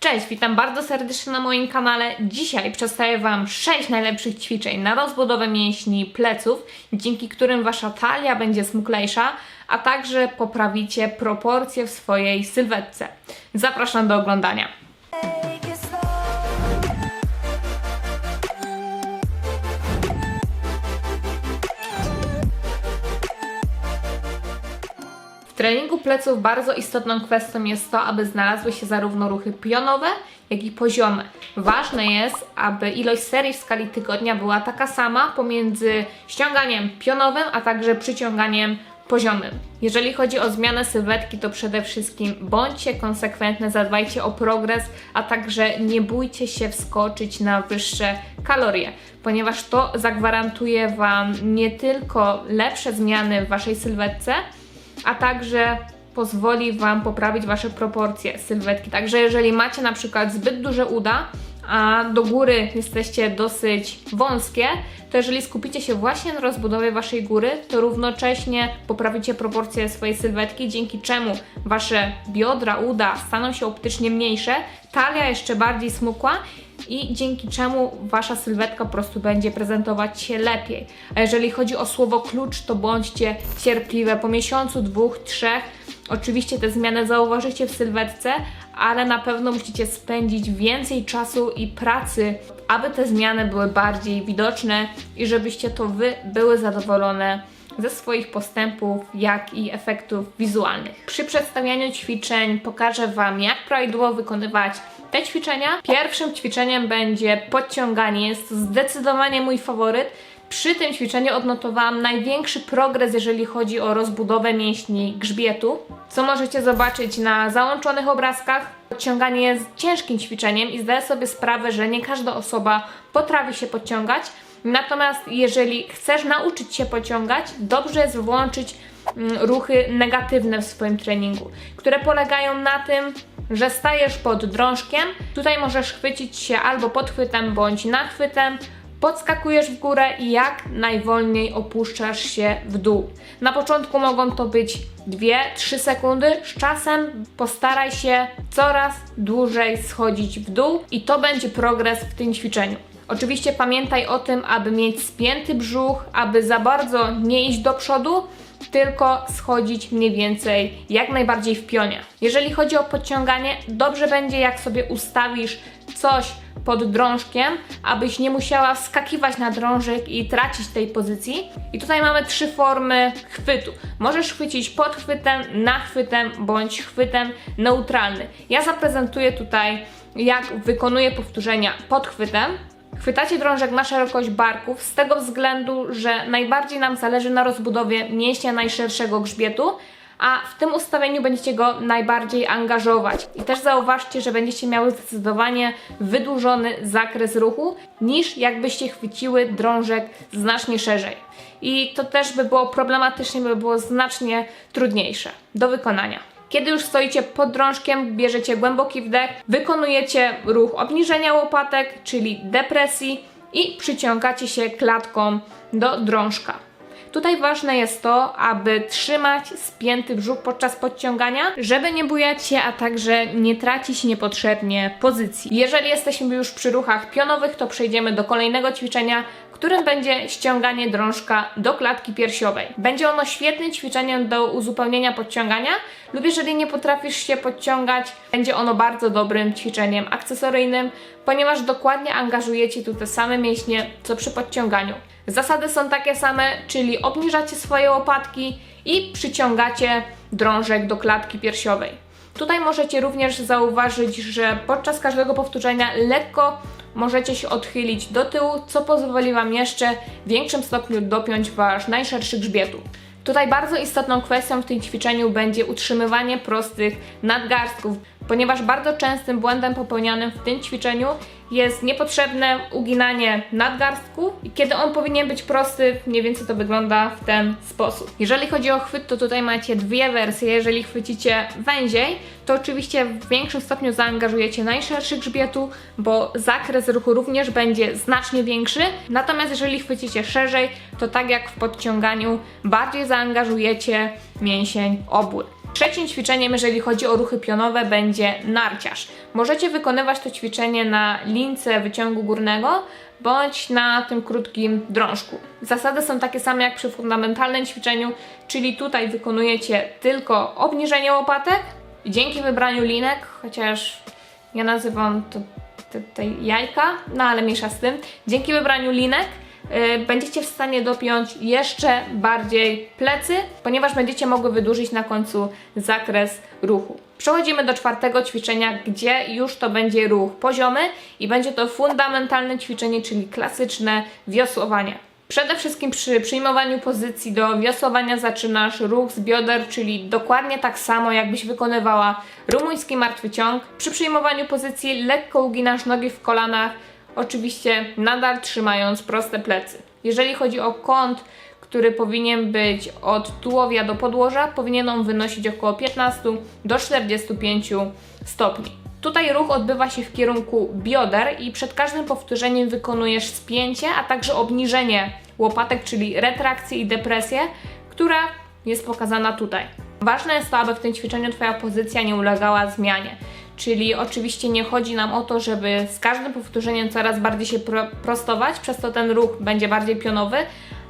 Cześć, witam bardzo serdecznie na moim kanale. Dzisiaj przedstawię Wam 6 najlepszych ćwiczeń na rozbudowę mięśni pleców, dzięki którym Wasza talia będzie smuklejsza, a także poprawicie proporcje w swojej sylwetce. Zapraszam do oglądania. Treningu pleców bardzo istotną kwestią jest to, aby znalazły się zarówno ruchy pionowe, jak i poziome. Ważne jest, aby ilość serii w skali tygodnia była taka sama pomiędzy ściąganiem pionowym, a także przyciąganiem poziomym. Jeżeli chodzi o zmianę sylwetki, to przede wszystkim bądźcie konsekwentne, zadbajcie o progres, a także nie bójcie się wskoczyć na wyższe kalorie, ponieważ to zagwarantuje Wam nie tylko lepsze zmiany w Waszej sylwetce, a także pozwoli Wam poprawić Wasze proporcje sylwetki. Także jeżeli macie na przykład zbyt duże uda, a do góry jesteście dosyć wąskie, to jeżeli skupicie się właśnie na rozbudowie Waszej góry, to równocześnie poprawicie proporcje swojej sylwetki, dzięki czemu Wasze biodra, uda staną się optycznie mniejsze, talia jeszcze bardziej smukła i dzięki czemu wasza sylwetka po prostu będzie prezentować się lepiej. A jeżeli chodzi o słowo klucz, to bądźcie cierpliwe. Po miesiącu, dwóch, trzech, oczywiście te zmiany zauważycie w sylwetce, ale na pewno musicie spędzić więcej czasu i pracy, aby te zmiany były bardziej widoczne i żebyście to wy były zadowolone ze swoich postępów, jak i efektów wizualnych. Przy przedstawianiu ćwiczeń pokażę Wam, jak prawidłowo wykonywać te ćwiczenia. Pierwszym ćwiczeniem będzie podciąganie. Jest to zdecydowanie mój faworyt. Przy tym ćwiczeniu odnotowałam największy progres, jeżeli chodzi o rozbudowę mięśni grzbietu, co możecie zobaczyć na załączonych obrazkach. Podciąganie jest ciężkim ćwiczeniem i zdaję sobie sprawę, że nie każda osoba potrafi się podciągać. Natomiast jeżeli chcesz nauczyć się pociągać, dobrze jest włączyć mm, ruchy negatywne w swoim treningu, które polegają na tym, że stajesz pod drążkiem. Tutaj możesz chwycić się albo podchwytem bądź nachwytem. Podskakujesz w górę i jak najwolniej opuszczasz się w dół. Na początku mogą to być 2-3 sekundy, z czasem postaraj się coraz dłużej schodzić w dół i to będzie progres w tym ćwiczeniu. Oczywiście pamiętaj o tym, aby mieć spięty brzuch, aby za bardzo nie iść do przodu, tylko schodzić mniej więcej jak najbardziej w pionie. Jeżeli chodzi o podciąganie, dobrze będzie jak sobie ustawisz coś pod drążkiem, abyś nie musiała wskakiwać na drążek i tracić tej pozycji. I tutaj mamy trzy formy chwytu. Możesz chwycić pod chwytem, nachwytem bądź chwytem neutralny. Ja zaprezentuję tutaj jak wykonuję powtórzenia pod chwytem, Chwytacie drążek na szerokość barków z tego względu, że najbardziej nam zależy na rozbudowie mięśnia najszerszego grzbietu, a w tym ustawieniu będziecie go najbardziej angażować. I też zauważcie, że będziecie miały zdecydowanie wydłużony zakres ruchu, niż jakbyście chwyciły drążek znacznie szerzej. I to też by było problematycznie, by było znacznie trudniejsze do wykonania. Kiedy już stoicie pod drążkiem, bierzecie głęboki wdech, wykonujecie ruch obniżenia łopatek, czyli depresji i przyciągacie się klatką do drążka. Tutaj ważne jest to, aby trzymać spięty brzuch podczas podciągania, żeby nie bujać się, a także nie tracić niepotrzebnie pozycji. Jeżeli jesteśmy już przy ruchach pionowych, to przejdziemy do kolejnego ćwiczenia, którym będzie ściąganie drążka do klatki piersiowej. Będzie ono świetnym ćwiczeniem do uzupełnienia podciągania lub jeżeli nie potrafisz się podciągać, będzie ono bardzo dobrym ćwiczeniem akcesoryjnym, ponieważ dokładnie angażujecie tu te same mięśnie, co przy podciąganiu. Zasady są takie same, czyli obniżacie swoje łopatki i przyciągacie drążek do klatki piersiowej. Tutaj możecie również zauważyć, że podczas każdego powtórzenia lekko możecie się odchylić do tyłu, co pozwoli Wam jeszcze w większym stopniu dopiąć Wasz najszerszy grzbietu. Tutaj bardzo istotną kwestią w tym ćwiczeniu będzie utrzymywanie prostych nadgarstków, ponieważ bardzo częstym błędem popełnianym w tym ćwiczeniu jest niepotrzebne uginanie nadgarstku i kiedy on powinien być prosty, mniej więcej to wygląda w ten sposób. Jeżeli chodzi o chwyt, to tutaj macie dwie wersje. Jeżeli chwycicie węziej, to oczywiście w większym stopniu zaangażujecie najszerszy grzbietu, bo zakres ruchu również będzie znacznie większy. Natomiast jeżeli chwycicie szerzej, to tak jak w podciąganiu, bardziej zaangażujecie mięsień obły. Trzecim ćwiczeniem, jeżeli chodzi o ruchy pionowe, będzie narciarz. Możecie wykonywać to ćwiczenie na lince wyciągu górnego bądź na tym krótkim drążku. Zasady są takie same jak przy fundamentalnym ćwiczeniu, czyli tutaj wykonujecie tylko obniżenie łopatek dzięki wybraniu linek, chociaż ja nazywam to te, te jajka, no ale mniejsza z tym. Dzięki wybraniu linek będziecie w stanie dopiąć jeszcze bardziej plecy, ponieważ będziecie mogły wydłużyć na końcu zakres ruchu. Przechodzimy do czwartego ćwiczenia, gdzie już to będzie ruch poziomy i będzie to fundamentalne ćwiczenie, czyli klasyczne wiosłowanie. Przede wszystkim przy przyjmowaniu pozycji do wiosłowania zaczynasz ruch z bioder, czyli dokładnie tak samo jakbyś wykonywała rumuński martwy ciąg. Przy przyjmowaniu pozycji lekko uginasz nogi w kolanach, oczywiście nadal trzymając proste plecy. Jeżeli chodzi o kąt, który powinien być od tułowia do podłoża, powinien on wynosić około 15 do 45 stopni. Tutaj ruch odbywa się w kierunku bioder i przed każdym powtórzeniem wykonujesz spięcie, a także obniżenie łopatek, czyli retrakcję i depresję, która jest pokazana tutaj. Ważne jest to, aby w tym ćwiczeniu Twoja pozycja nie ulegała zmianie. Czyli oczywiście nie chodzi nam o to, żeby z każdym powtórzeniem coraz bardziej się pro prostować, przez to ten ruch będzie bardziej pionowy,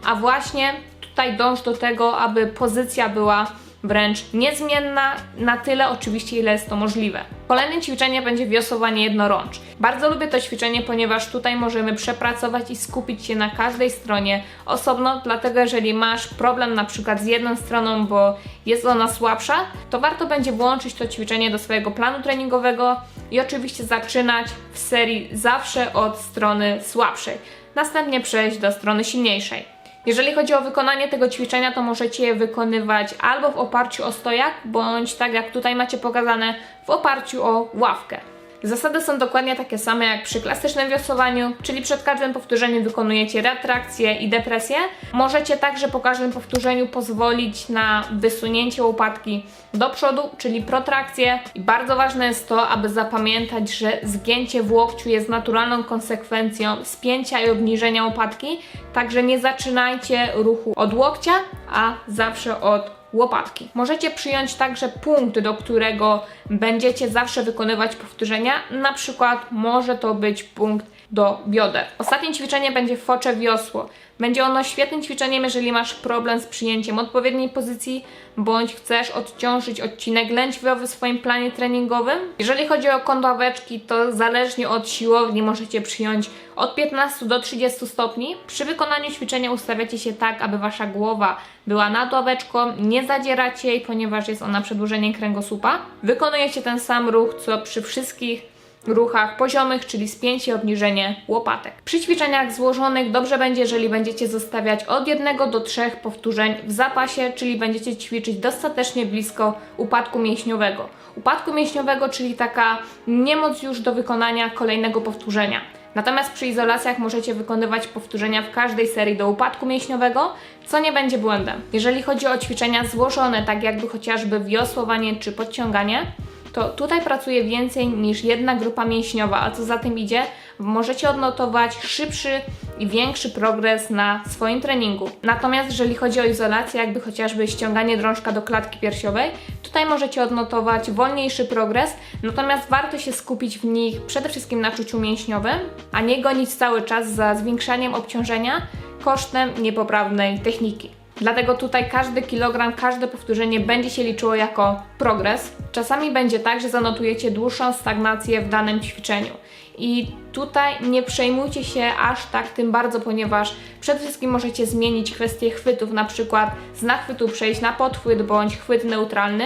a właśnie tutaj dąż do tego, aby pozycja była wręcz niezmienna, na tyle oczywiście, ile jest to możliwe. Kolejne ćwiczenie będzie wiosłowanie jednorącz. Bardzo lubię to ćwiczenie, ponieważ tutaj możemy przepracować i skupić się na każdej stronie osobno, dlatego jeżeli masz problem na przykład z jedną stroną, bo jest ona słabsza, to warto będzie włączyć to ćwiczenie do swojego planu treningowego i oczywiście zaczynać w serii zawsze od strony słabszej, następnie przejść do strony silniejszej. Jeżeli chodzi o wykonanie tego ćwiczenia, to możecie je wykonywać albo w oparciu o stojak, bądź tak jak tutaj macie pokazane, w oparciu o ławkę. Zasady są dokładnie takie same jak przy klasycznym wiosłowaniu, czyli przed każdym powtórzeniem wykonujecie retrakcję i depresję. Możecie także po każdym powtórzeniu pozwolić na wysunięcie łopatki do przodu, czyli protrakcję. I bardzo ważne jest to, aby zapamiętać, że zgięcie w łokciu jest naturalną konsekwencją spięcia i obniżenia łopatki, także nie zaczynajcie ruchu od łokcia, a zawsze od łopatki. Możecie przyjąć także punkt, do którego będziecie zawsze wykonywać powtórzenia. Na przykład może to być punkt do bioder. Ostatnie ćwiczenie będzie focze wiosło. Będzie ono świetnym ćwiczeniem, jeżeli masz problem z przyjęciem odpowiedniej pozycji, bądź chcesz odciążyć odcinek lędźwiowy w swoim planie treningowym. Jeżeli chodzi o kąt ławeczki, to zależnie od siłowni możecie przyjąć od 15 do 30 stopni. Przy wykonaniu ćwiczenia ustawiacie się tak, aby wasza głowa była nad ławeczką, nie zadzieracie jej, ponieważ jest ona przedłużeniem kręgosłupa. Wykonujecie ten sam ruch, co przy wszystkich ruchach poziomych, czyli spięcie, obniżenie łopatek. Przy ćwiczeniach złożonych dobrze będzie, jeżeli będziecie zostawiać od jednego do trzech powtórzeń w zapasie, czyli będziecie ćwiczyć dostatecznie blisko upadku mięśniowego. Upadku mięśniowego, czyli taka niemoc już do wykonania kolejnego powtórzenia. Natomiast przy izolacjach możecie wykonywać powtórzenia w każdej serii do upadku mięśniowego, co nie będzie błędem. Jeżeli chodzi o ćwiczenia złożone, tak jakby chociażby wiosłowanie czy podciąganie, to tutaj pracuje więcej niż jedna grupa mięśniowa, a co za tym idzie, możecie odnotować szybszy i większy progres na swoim treningu. Natomiast jeżeli chodzi o izolację, jakby chociażby ściąganie drążka do klatki piersiowej, tutaj możecie odnotować wolniejszy progres, natomiast warto się skupić w nich przede wszystkim na czuciu mięśniowym, a nie gonić cały czas za zwiększaniem obciążenia kosztem niepoprawnej techniki. Dlatego tutaj każdy kilogram, każde powtórzenie będzie się liczyło jako progres. Czasami będzie tak, że zanotujecie dłuższą stagnację w danym ćwiczeniu. I tutaj nie przejmujcie się aż tak tym bardzo, ponieważ przede wszystkim możecie zmienić kwestię chwytów, na przykład z nachwytu przejść na podchwyt bądź chwyt neutralny.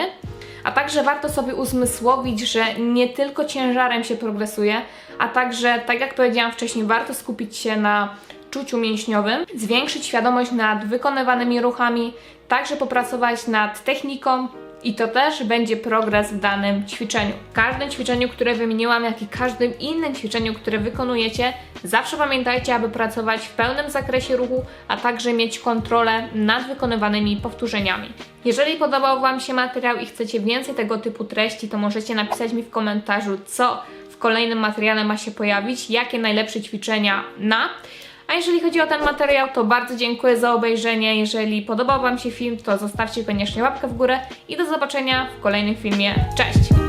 A także warto sobie uzmysłowić, że nie tylko ciężarem się progresuje, a także, tak jak powiedziałam wcześniej, warto skupić się na czuciu mięśniowym, zwiększyć świadomość nad wykonywanymi ruchami, także popracować nad techniką, i to też będzie progres w danym ćwiczeniu. W każdym ćwiczeniu, które wymieniłam, jak i każdym innym ćwiczeniu, które wykonujecie, zawsze pamiętajcie, aby pracować w pełnym zakresie ruchu, a także mieć kontrolę nad wykonywanymi powtórzeniami. Jeżeli podobał Wam się materiał i chcecie więcej tego typu treści, to możecie napisać mi w komentarzu, co w kolejnym materiale ma się pojawić, jakie najlepsze ćwiczenia na. A jeżeli chodzi o ten materiał, to bardzo dziękuję za obejrzenie. Jeżeli podobał Wam się film, to zostawcie koniecznie łapkę w górę i do zobaczenia w kolejnym filmie. Cześć!